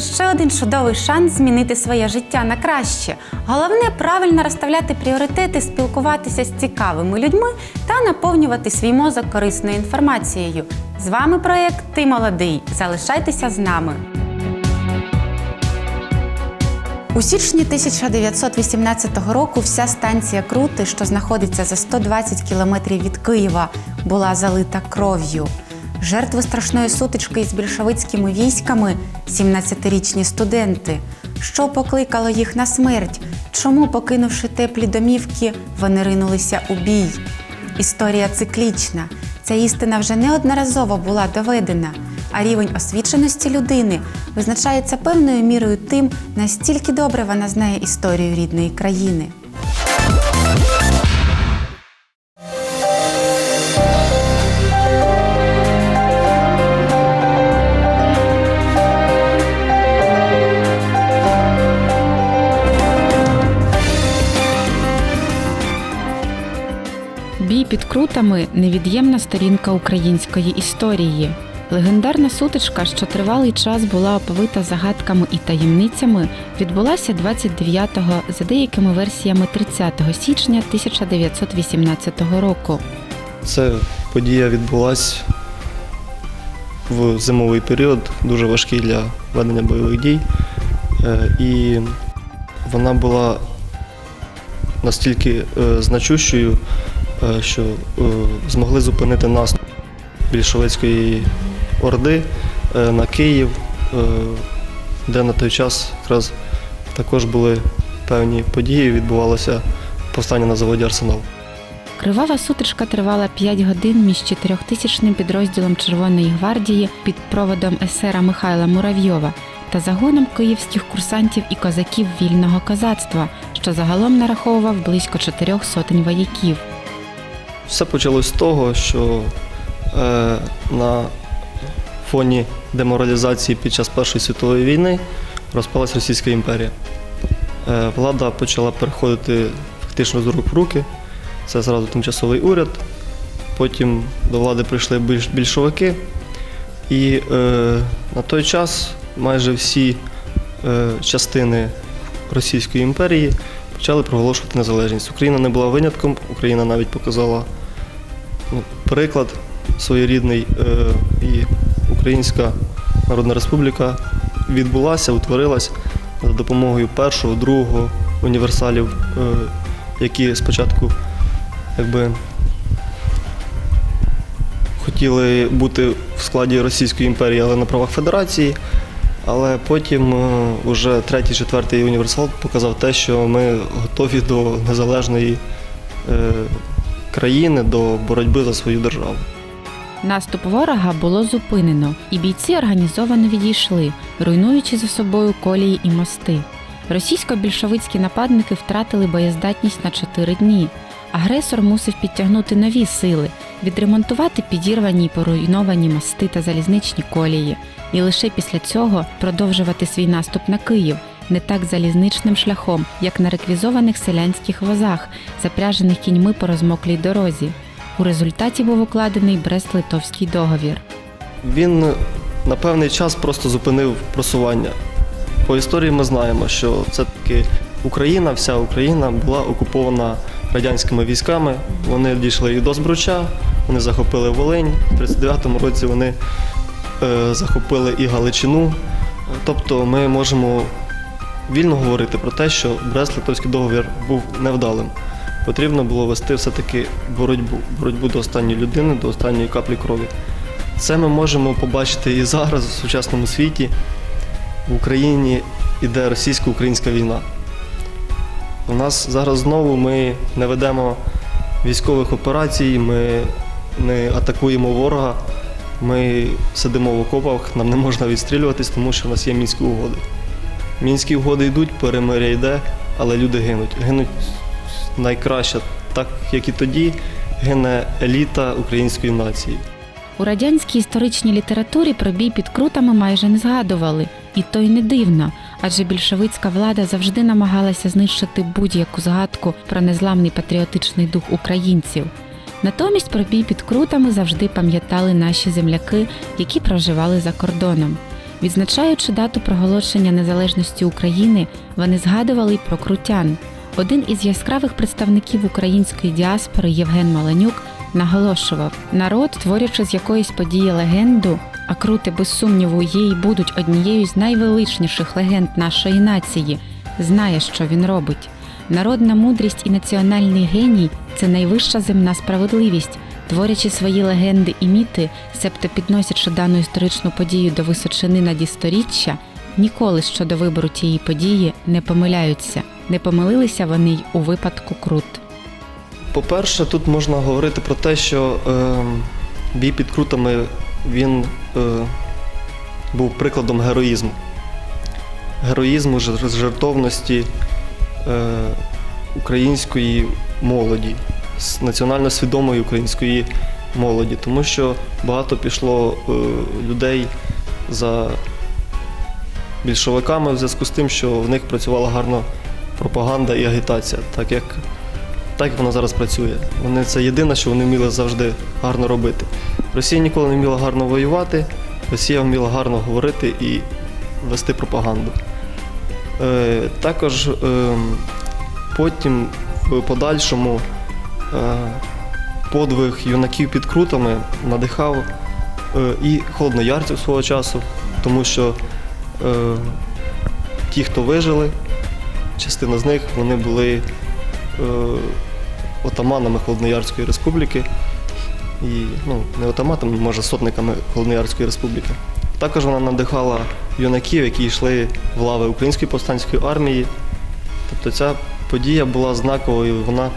це ще один чудовий шанс змінити своє життя на краще. Головне правильно розставляти пріоритети, спілкуватися з цікавими людьми та наповнювати свій мозок корисною інформацією. З вами проєкт Ти молодий. Залишайтеся з нами. У січні 1918 року вся станція Крути, що знаходиться за 120 кілометрів від Києва, була залита кров'ю. Жертви страшної сутички із більшовицькими військами 17-річні студенти. Що покликало їх на смерть? Чому, покинувши теплі домівки, вони ринулися у бій? Історія циклічна. Ця істина вже неодноразово була доведена, а рівень освіченості людини визначається певною мірою тим, настільки добре вона знає історію рідної країни. Під крутами невід'ємна сторінка української історії. Легендарна сутичка, що тривалий час була оповита загадками і таємницями, відбулася 29-го, за деякими версіями 30 січня 1918 року. Це подія відбулася в зимовий період, дуже важкий для ведення бойових дій. Е, І вона була настільки е, значущою, що е, змогли зупинити наступ більшовицької орди е, на Київ, е, де на той час якраз також були певні події, відбувалося повстання на заводі Арсенал. Кривава сутичка тривала 5 годин між чотирьохтисячним підрозділом Червоної гвардії під проводом есера Михайла Муравйова та загоном київських курсантів і козаків вільного козацтва, що загалом нараховував близько чотирьох сотень вояків. Все почалось з того, що е, на фоні деморалізації під час Першої світової війни розпалась Російська імперія. Е, влада почала переходити фактично з рук в руки. Це зразу тимчасовий уряд. Потім до влади прийшли більш- більшовики. І е, на той час майже всі е, частини Російської імперії почали проголошувати незалежність. Україна не була винятком, Україна навіть показала ну, приклад своєрідний, е, і Українська Народна Республіка відбулася, утворилась за допомогою першого, другого універсалів, е, які спочатку якби, хотіли бути в складі Російської імперії, але на правах федерації. Але потім е, уже третій, четвертий універсал показав те, що ми готові до незалежної е, країни, до боротьби за свою державу. Наступ ворога було зупинено, і бійці організовано відійшли, руйнуючи за собою колії і мости. Російсько-більшовицькі нападники втратили боєздатність на чотири дні. Агресор мусив підтягнути нові сили, відремонтувати підірвані й поруйновані мости та залізничні колії, і лише після цього продовжувати свій наступ на Київ не так залізничним шляхом, як на реквізованих селянських возах, запряжених кіньми по розмоклій дорозі. У результаті був укладений Брест-Литовський договір. Він на певний час просто зупинив просування. По історії ми знаємо, що все-таки Україна, вся Україна була окупована радянськими військами. Вони дійшли і до Збруча, вони захопили Волинь. У 39-му році вони е, захопили і Галичину. Тобто ми можемо вільно говорити про те, що Брест-Литовський договір був невдалим. Потрібно було вести все-таки боротьбу, боротьбу до останньої людини, до останньої каплі крові. Це ми можемо побачити і зараз у сучасному світі. В Україні іде російсько-українська війна. У нас зараз знову ми не ведемо військових операцій, ми не атакуємо ворога, ми сидимо в окопах, нам не можна відстрілюватись, тому що в нас є мінські угоди. Мінські угоди йдуть, перемиря йде, але люди гинуть. Гинуть найкраще, так як і тоді гине еліта української нації. У радянській історичній літературі про бій під крутами майже не згадували, і то й не дивно, адже більшовицька влада завжди намагалася знищити будь-яку згадку про незламний патріотичний дух українців. Натомість про бій під крутами завжди пам'ятали наші земляки, які проживали за кордоном. Відзначаючи дату проголошення незалежності України, вони згадували й про крутян. Один із яскравих представників української діаспори Євген Маланюк наголошував: народ, творячи з якоїсь події легенду, а крути без сумніву є і будуть однією з найвеличніших легенд нашої нації, знає, що він робить. Народна мудрість і національний геній це найвища земна справедливість. Творячи свої легенди і міти, себто підносячи дану історичну подію до височини на дісторіччя, ніколи щодо вибору тієї події не помиляються. Не помилилися вони й у випадку крут. По-перше, тут можна говорити про те, що е, бій під крутами він був прикладом героїзму. Героїзму, жер- жертовності е, української молоді, національно свідомої української молоді, тому що багато пішло е, людей за більшовиками в зв'язку з тим, що в них працювала гарно пропаганда і агітація, так як так як вона зараз працює. Вони це єдине, що вони вміли завжди гарно робити. Росія ніколи не вміла гарно воювати, Росія вміла гарно говорити і вести пропаганду. Е, також е, потім в подальшому е, подвиг юнаків під крутами надихав е, і холодноярців свого часу, тому що е, ті, хто вижили, частина з них вони були отаманами Холодноярської республіки. І, ну, не отаманами, може, сотниками Холодноярської республіки. Також вона надихала юнаків, які йшли в лави Української повстанської армії. Тобто ця подія була знаковою, вона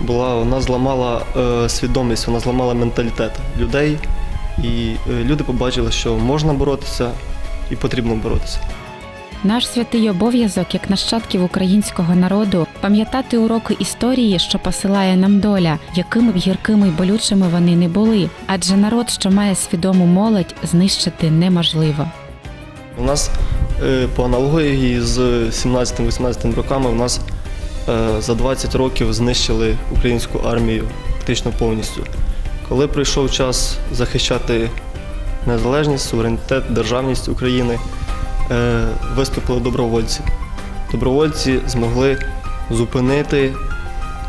була, вона зламала е, свідомість, вона зламала менталітет людей. І е, люди побачили, що можна боротися і потрібно боротися. Наш святий обов'язок, як нащадків українського народу, пам'ятати уроки історії, що посилає нам доля, якими б гіркими й болючими вони не були. Адже народ, що має свідому молодь, знищити неможливо. У нас е, по аналогії з 17-18 роками у нас е, за 20 років знищили українську армію практично повністю. Коли прийшов час захищати незалежність, суверенітет, державність України, е, виступили добровольці. Добровольці змогли зупинити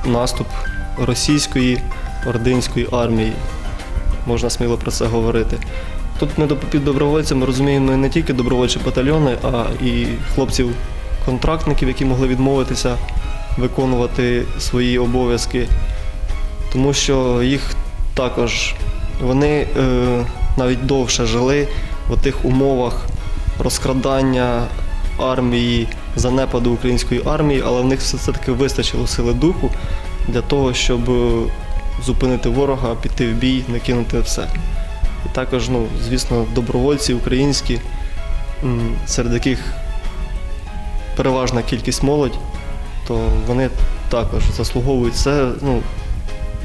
наступ російської ординської армії. Можна сміло про це говорити. Тут ми під добровольцями розуміємо не тільки добровольчі батальйони, а і хлопців-контрактників, які могли відмовитися виконувати свої обов'язки, тому що їх також вони е, навіть довше жили в тих умовах розкрадання армії, занепаду української армії, але в них все таки вистачило сили духу для того, щоб е, зупинити ворога, піти в бій, не кинути все. І також, ну, звісно, добровольці українські, серед яких переважна кількість молодь, то вони також заслуговують це. Ну,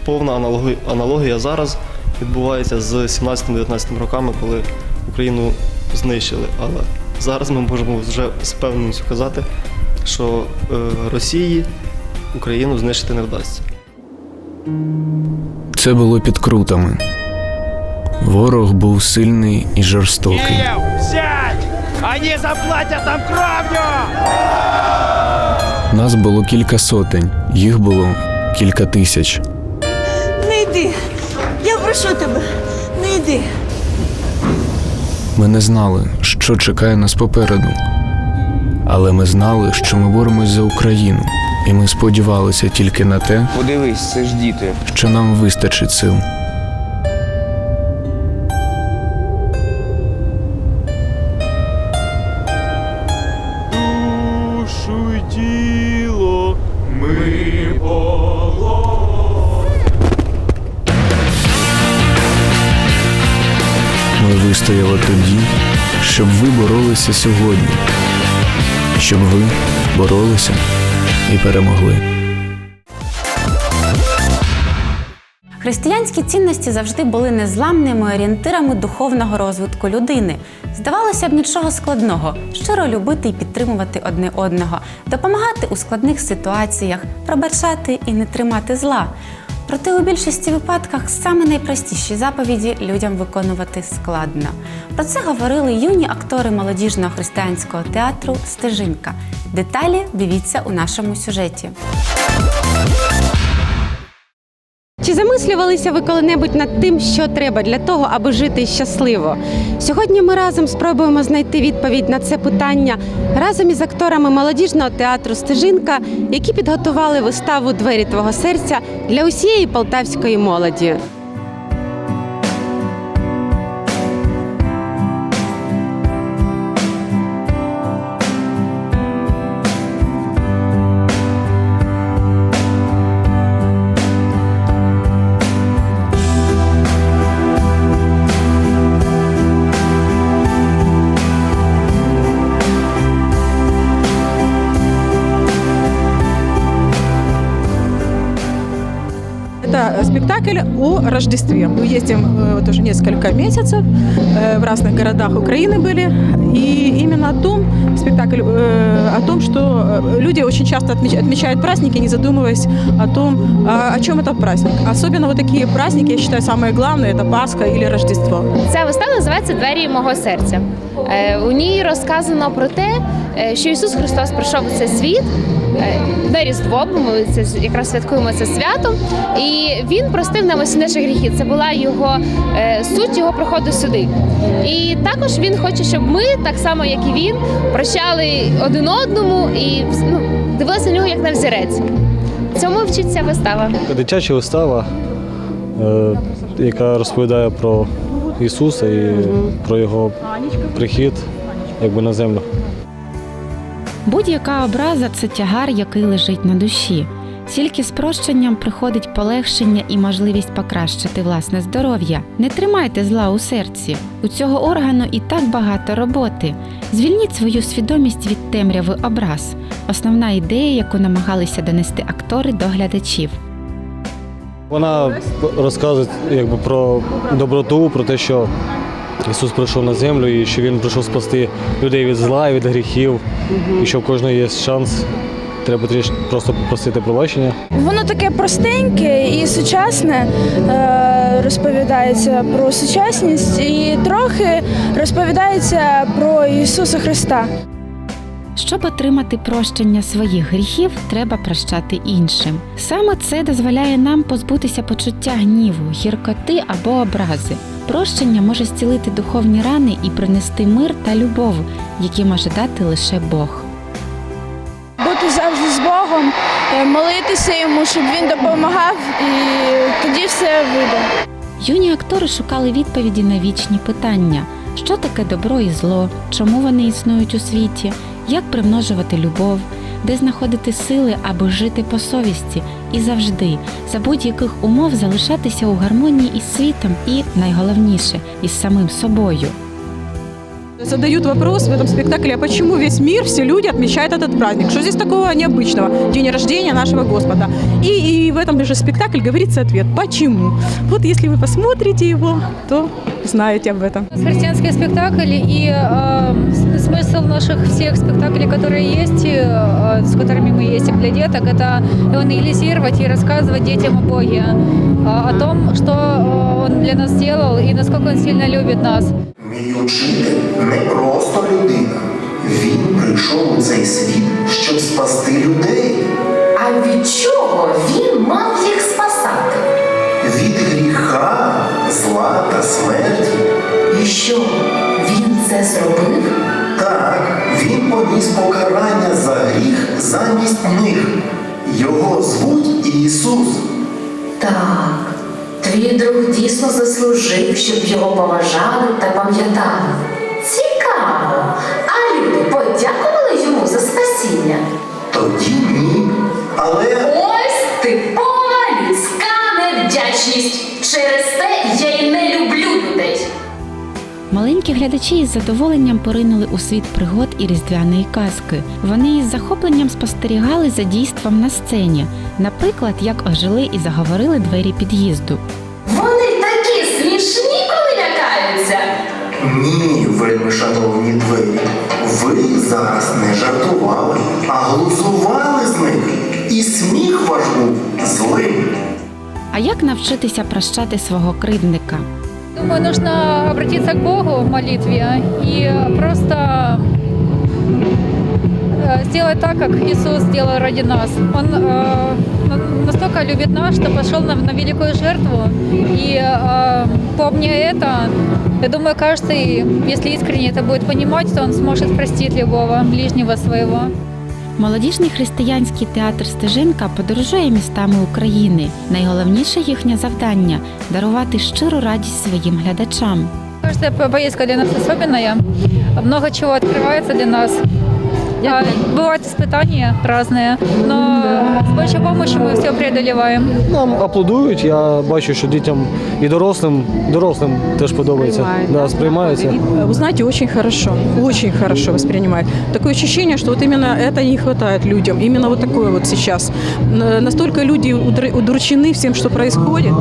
повна аналогія зараз відбувається з 17-19 роками, коли Україну знищили. Але зараз ми можемо вже з певністю казати, що е, Росії Україну знищити не вдасться. Це було під крутами. Ворог був сильний і жорстокий. Сядь! Они заплатят нам кровью! Нас було кілька сотень, їх було кілька тисяч. Не йди. Я прошу тебе, не йди. Ми не знали, що чекає нас попереду. Але ми знали, що ми боремось за Україну, і ми сподівалися тільки на те, Подивись, це ж діти. що нам вистачить сил. Щоб ви боролися сьогодні, щоб ви боролися і перемогли. Християнські цінності завжди були незламними орієнтирами духовного розвитку людини. Здавалося б, нічого складного щиро любити і підтримувати одне одного, допомагати у складних ситуаціях, пробачати і не тримати зла. Проте у більшості випадках саме найпростіші заповіді людям виконувати складно. Про це говорили юні актори молодіжного християнського театру Стежинка. Деталі дивіться у нашому сюжеті. Замислювалися ви коли-небудь над тим, що треба для того, аби жити щасливо? Сьогодні ми разом спробуємо знайти відповідь на це питання разом із акторами молодіжного театру Стежинка, які підготували виставу Двері твого серця для усієї полтавської молоді. спектакль о Рождестве. Мы ездим э, вот уже несколько месяцев, э, в разных городах Украины были. И именно о том, спектакль э, о том, что э, люди очень часто отмеч- отмечают праздники, не задумываясь о том, а, о чем этот праздник. Особенно вот такие праздники, я считаю, самое главное, это Пасха или Рождество. Ця вистава називається Двері мого серця. Е, У ній розказано про те, е, що Ісус Христос прийшов у цей світ е, на Різдво, бо ми це якраз святкуємо це свято. І він простив нам усі наші гріхи. Це була його е, суть його приходу сюди. І також він хоче, щоб ми, так само як і він, прощали один одному і ну, дивилися на нього як на взірець. Цьому вчиться вистава. Дитяча вистава, е, яка розповідає про Ісуса і про його прихід якби на землю. Будь-яка образа це тягар, який лежить на душі. Тільки з прощенням приходить полегшення і можливість покращити власне здоров'я. Не тримайте зла у серці. У цього органу і так багато роботи. Звільніть свою свідомість від темряви образ. Основна ідея, яку намагалися донести актори до глядачів. Вона розказує якби, про доброту, про те, що Ісус прийшов на землю і що Він прийшов спасти людей від зла, від гріхів, і що в кожного є шанс. Треба просто попросити пробачення. Воно таке простеньке і сучасне е, розповідається про сучасність, і трохи розповідається про Ісуса Христа. Щоб отримати прощення своїх гріхів, треба прощати іншим. Саме це дозволяє нам позбутися почуття гніву, гіркоти або образи. Прощення може зцілити духовні рани і принести мир та любов, які може дати лише Бог. Бути завжди з Богом, е, молитися йому, щоб він допомагав, і тоді все вийде. Юні актори шукали відповіді на вічні питання: що таке добро і зло, чому вони існують у світі, як примножувати любов, де знаходити сили, аби жити по совісті, і завжди, за будь-яких умов залишатися у гармонії із світом і, найголовніше, із самим собою. Задают вопрос в этом спектакле, а почему весь мир, все люди отмечают этот праздник? Что здесь такого необычного? День рождения нашего Господа. И, и в этом же спектакле говорится ответ. Почему? Вот если вы посмотрите его, то знаете об этом. Христианский спектакль и э, смысл наших всех спектаклей, которые есть, э, с которыми мы ездим для деток, это евангелизировать и рассказывать детям о Боге, э, о том, что э, Он для нас сделал и насколько Он сильно любит нас. Мій учитель не просто людина. Він прийшов у цей світ, щоб спасти людей А від чого він мав їх спасати? від гріха, зла та смерті. І що він це зробив? Так, він поніс покарання за гріх замість них. Його звуть Ісус. Так, твій друг дійсно заслужив, щоб його поважали та пам'ятали. Цікаво. А люди подякували йому за спасіння. Тоді ні. Але Ось типова людська невдячність. Через те я й не люблю людей. Маленькі глядачі із задоволенням поринули у світ пригод і різдвяної казки. Вони із захопленням спостерігали за дійством на сцені, наприклад, як ожили і заговорили двері під'їзду. ні, вельми шановні двері. Ви зараз не жартували, а глузували з них. І сміх ваш був злим. А А як навчитися прощати свого кривдника? Думаю, нужно обратиться к Богу в молитве и просто э, сделать так, как Иисус сделал ради нас. Он э, на- настолько любит нас, что пошел на, на великую жертву. И э, помня это, я думаю, каждый, если искренне это будет понимать, то он сможет простить любого ближнего своего. Молодіжний християнський театр Стежинка подорожує містами України. Найголовніше їхнє завдання дарувати щиру радість своїм глядачам. Каждая по- поездка для нас особенная. Много чего открывается для нас. А, Бывают испытания разные, но с Божьей помощью мы все преодолеваем. Нам аплодують. Я бачу, що дітям і дорослим, дорослим теж подобається. Да, сприймається. Вы знаете, очень хорошо, очень хорошо воспринимают. Такое ощущение, что вот именно это не хватает людям. Именно вот такое вот сейчас. Н- Настолько люди удр- удручены всем, что происходит.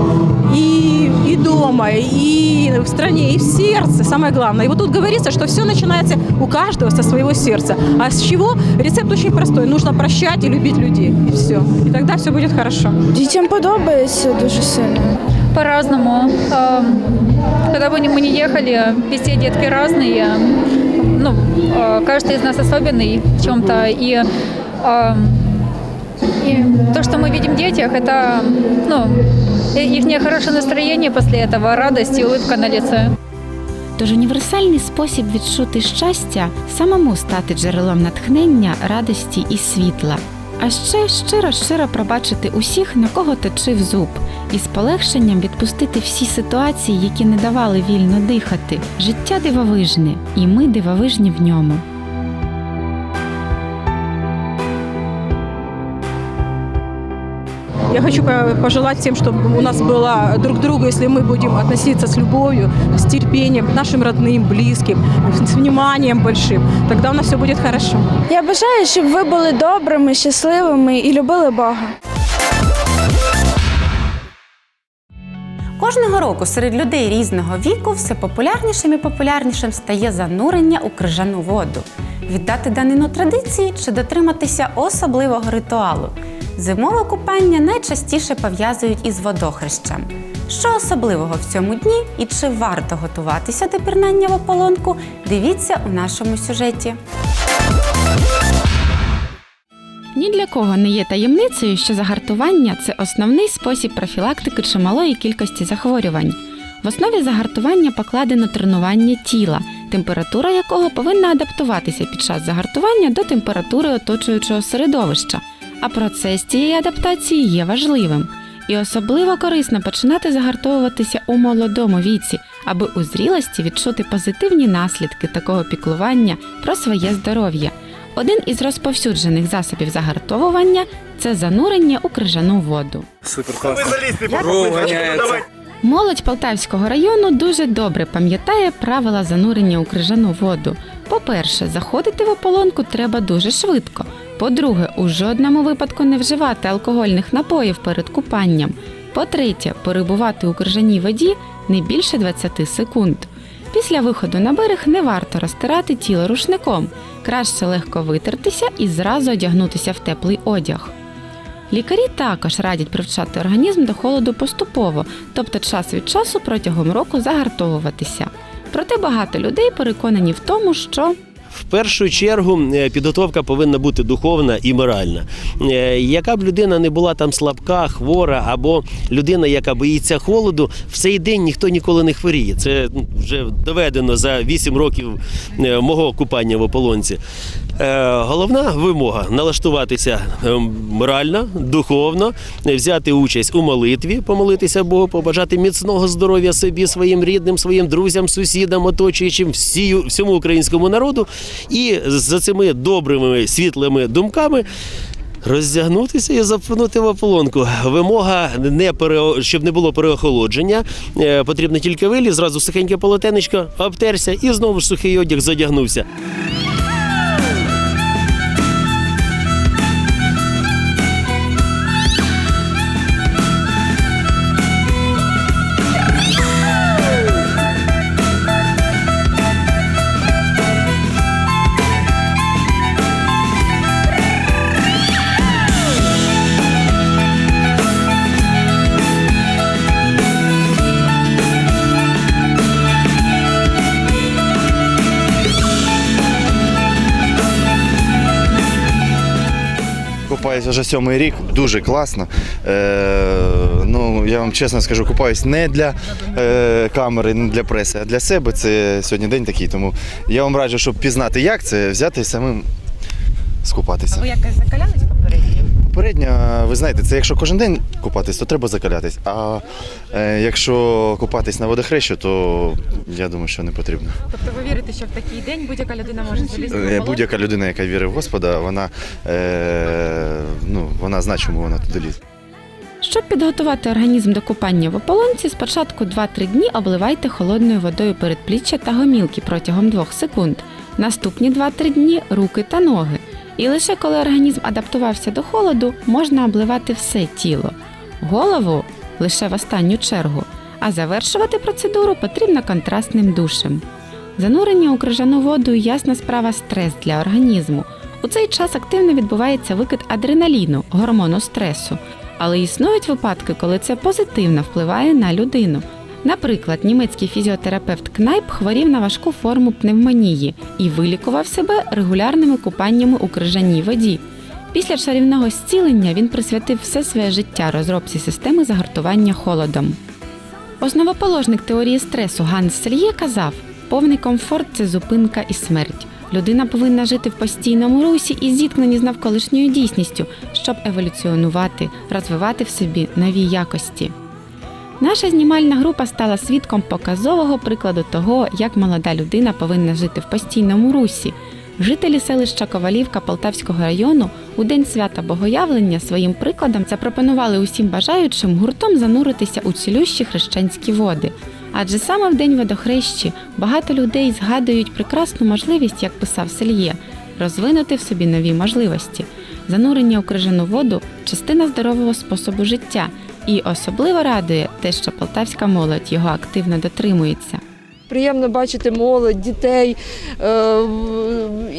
И, и дома, и в стране, и в сердце, самое главное. И вот тут говорится, что все начинается у каждого со своего сердца. А с чего? Рецепт очень простой. Нужно прощать и любить людей. И все. И тогда все будет хорошо. Дітям подобається дуже сильно. По-разному. Эм, Когда бы мы ни ехали, везде детки разные. Ну, э, каждый из нас особенный в чем-то. И, эм, и то, что мы видим в детях, это ну, их хорошее настроение после этого, радость и улыбка на лице. Тож універсальний спосіб відчути щастя самому стати джерелом натхнення, радості і світла. А ще щиро щиро пробачити усіх, на кого точив зуб, і з полегшенням відпустити всі ситуації, які не давали вільно дихати. Життя дивовижне, і ми дивовижні в ньому. Я хочу по- пожелать всем, чтобы у нас было друг к другу, если мы будем относиться с любовью, с терпением к нашим родным, близким, с вниманием большим, тогда у нас все будет хорошо. Я бажаю, щоб ви були добрими, щасливими і любили Бога. Кожного року серед людей різного віку все популярнішим і популярнішим стає занурення у крижану воду. Віддати данину традиції чи дотриматися особливого ритуалу. Зимове купання найчастіше пов'язують із водохрещем. Що особливого в цьому дні і чи варто готуватися до пірнання в ополонку, дивіться у нашому сюжеті. Ні для кого не є таємницею, що загартування це основний спосіб профілактики чималої кількості захворювань. В основі загартування покладено тренування тіла, температура якого повинна адаптуватися під час загартування до температури оточуючого середовища. А процес цієї адаптації є важливим. І особливо корисно починати загартовуватися у молодому віці, аби у зрілості відчути позитивні наслідки такого піклування про своє здоров'я. Один із розповсюджених засобів загартовування це занурення у крижану воду. Молодь Полтавського району дуже добре пам'ятає правила занурення у крижану воду. По-перше, заходити в ополонку треба дуже швидко. По-друге, у жодному випадку не вживати алкогольних напоїв перед купанням. По-третє, перебувати у крижаній воді не більше 20 секунд. Після виходу на берег не варто розтирати тіло рушником. Краще легко витертися і зразу одягнутися в теплий одяг. Лікарі також радять привчати організм до холоду поступово, тобто час від часу протягом року загартовуватися. Проте багато людей переконані в тому, що В першу чергу е, підготовка повинна бути духовна і моральна. Е, Яка б людина не була там слабка, хвора або людина, яка боїться холоду, в цей день ніхто ніколи не хворіє. Це вже доведено за 8 років е, мого купання в ополонці. Е, Головна вимога налаштуватися е, морально, духовно, взяти участь у молитві, помолитися Богу, побажати міцного здоров'я собі, своїм рідним, своїм друзям, сусідам, оточуючим, всію, всьому українському народу. І за цими добрими світлими думками. Роздягнутися і запнути в ополонку. Вимога не пере... щоб не було переохолодження. Е, потрібно тільки виліз, зразу сухеньке полотенечко, обтерся і знову ж сухий одяг задягнувся. Купаюсь вже сьомий рік, дуже класно. Е, ну, я вам чесно скажу, купаюсь не для е, камери, не для преси, а для себе. Це сьогодні день такий. Тому я вам раджу, щоб пізнати, як це, взяти і самим скупатися. якось закалялись Попередньо, ви знаєте, це якщо кожен день купатись, то треба закалятись. А е, якщо купатись на водохрещу, то я думаю, що не потрібно. Тобто ви вірите, що в такий день будь-яка людина може залізти Е, Будь-яка людина, яка вірить в Господа, вона, е, ну, вона знає, чому вона туди лізе. Щоб підготувати організм до купання в ополонці, спочатку 2-3 дні обливайте холодною водою передпліччя та гомілки протягом 2 секунд. Наступні 2-3 дні руки та ноги. І лише коли організм адаптувався до холоду, можна обливати все тіло. Голову лише в останню чергу, а завершувати процедуру потрібно контрастним душем. Занурення у крижану воду ясна справа стрес для організму. У цей час активно відбувається викид адреналіну, гормону стресу. Але існують випадки, коли це позитивно впливає на людину. Наприклад, німецький фізіотерапевт Кнайп хворів на важку форму пневмонії і вилікував себе регулярними купаннями у крижаній воді. Після чарівного зцілення він присвятив все своє життя розробці системи загартування холодом. Основоположник теорії стресу Ганс Сельє казав: повний комфорт це зупинка і смерть. Людина повинна жити в постійному русі і зіткненні з навколишньою дійсністю, щоб еволюціонувати, розвивати в собі нові якості. Наша знімальна група стала свідком показового прикладу того, як молода людина повинна жити в постійному русі. Жителі селища Ковалівка Полтавського району у день свята Богоявлення своїм прикладом запропонували усім бажаючим гуртом зануритися у цілющі хрещенські води. Адже саме в день водохрещі багато людей згадують прекрасну можливість, як писав Сельє, розвинути в собі нові можливості. Занурення у крижану воду частина здорового способу життя, і особливо радує те, що полтавська молодь його активно дотримується. Приємно бачити молодь, дітей, е,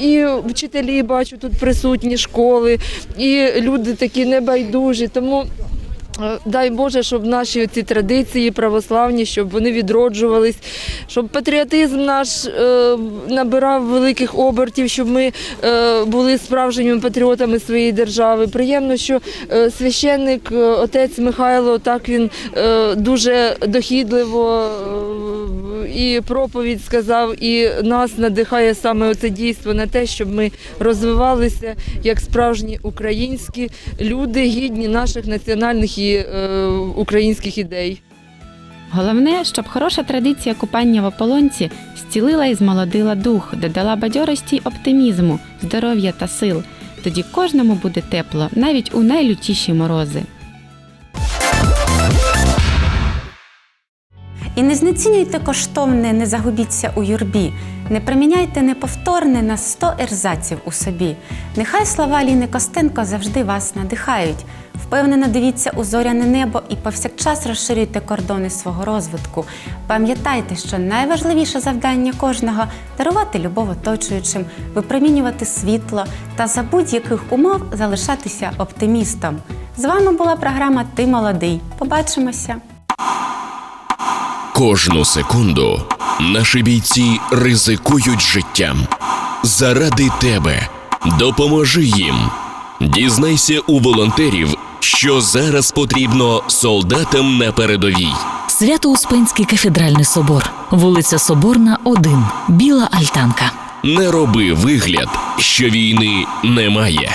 і вчителі бачу тут присутні школи, і люди такі небайдужі. Тому дай Боже, щоб наші ці традиції православні, щоб вони відроджувались, щоб патріотизм наш е, набирав великих обертів, щоб ми е, були справжніми патріотами своєї держави. Приємно, що е, священник, е, отець Михайло, так він е, дуже дохідливо. е, і проповідь сказав, і нас надихає саме це дійство на те, щоб ми розвивалися як справжні українські люди, гідні наших національних і е, українських ідей. Головне, щоб хороша традиція купання в ополонці зцілила і змолодила дух, додала бадьорості й оптимізму, здоров'я та сил. Тоді кожному буде тепло, навіть у найлютіші морози. І не знецінюйте коштовне, не загубіться у юрбі, не приміняйте неповторне на сто ерзаців у собі. Нехай слова Ліни Костенко завжди вас надихають. Впевнено дивіться у зоряне небо і повсякчас розширюйте кордони свого розвитку. Пам'ятайте, що найважливіше завдання кожного дарувати любов оточуючим, випромінювати світло та за будь-яких умов залишатися оптимістом. З вами була програма Ти молодий. Побачимося! Кожну секунду наші бійці ризикують життям. Заради тебе допоможи їм. Дізнайся у волонтерів, що зараз потрібно солдатам на передовій. Свято-Успенський кафедральний собор, вулиця Соборна, 1, Біла Альтанка. Не роби вигляд, що війни немає.